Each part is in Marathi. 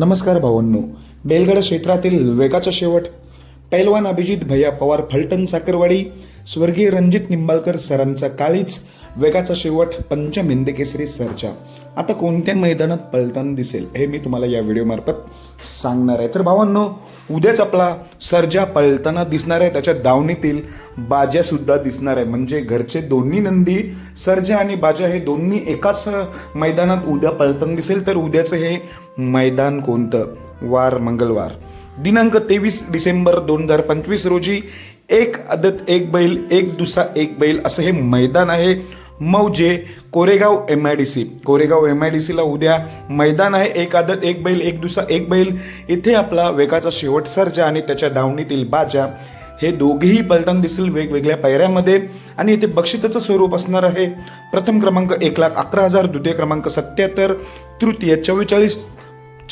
नमस्कार भावांनो. बेलगडा क्षेत्रातील वेगाचा शेवट. पैलवान अभिजित भैया पवार फलटण साखरवाडी स्वर्गीय रणजित निंबाळकर सरांचा काळीच वेगाचा शेवट पंचमिंदकेसरी केसरी सरच्या. आता कोणत्या मैदानात पलताना दिसेल हे मी तुम्हाला या व्हिडिओमार्फत सांगणार आहे. तर भावांनो उद्याच आपला सर्जा पळताना दिसणार आहे त्याच्या दावणीतील बाज्यासुद्धा दिसणार आहे. म्हणजे घरचे दोन्ही नंदी सर्जा आणि बाजा हे दोन्ही एकाच मैदानात उद्या पळताना दिसेल. तर उद्याचं हे मैदान कोणतं? वार मंगळवार. दिनांक तेवीस डिसेंबर दोन हजार पंचवीस रोजी एक आदत एक बैल एक दुसरा एक बैल असं हे मैदान आहे. मौजे Koregaon M I D C Koregaon M I D सीला उद्या मैदान आहे. एक आदत एक बैल एक दुसरा एक बैल. इथे आपला वेगाचा शेवट सर्जा आणि त्याच्या दावणीतील बाजा. हे दोघेही पलटण दिसतील वेगवेगळ्या पायऱ्यामध्ये. आणि इथे बक्षिसाचं स्वरूप असणार आहे. प्रथम क्रमांक एक लाख अकरा हजार द्वितीय क्रमांक सत्याहत्तर तृतीय चव्वेचाळीस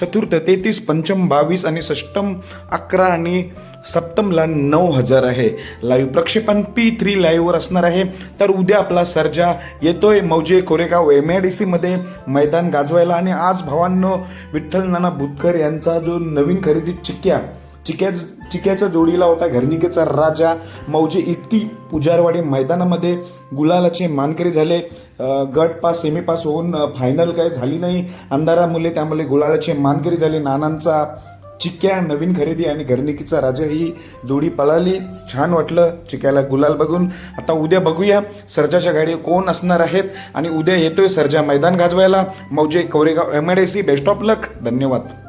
चतुर्थ तेहतीस पंचम बावीस आणि षष्टम अकरा आणि सप्तमला नऊ हजार आहे. लाईव्ह प्रक्षेपण पी थ्री लाईव्हवर असणार आहे. तर उद्या आपला सर्जा येतोय. मौजे कोरेगाव एम आय डी सीमध्ये मैदान गाजवायला आणि आज भावांनो विठ्ठल नाना भुतकर यांचा जो नवीन खरेदी चिक्क्या चिक्या चिक्याच्या जोडीला होता घरनिकेचा राजा. मौजे इतकी पुजारवाडी मैदानामध्ये गुलालाचे मानकरी झाले. गट पास सेमी पास होऊन फायनल काय झाली नाही. अंधारामुळे त्यामुळे गुलालाचे मानकरी झाले. नानांचा चिक्या नवीन खरेदी आणि घरनिकीचा राजा ही जोडी पळाली. छान वाटलं चिक्याला गुलाल बघून. आता उद्या बघूया सर्जाच्या गाडी कोण असणार आहेत आणि उद्या येतोय सर्जा मैदान गाजवायला. मौजे Koregaon M I D C best of luck धन्यवाद.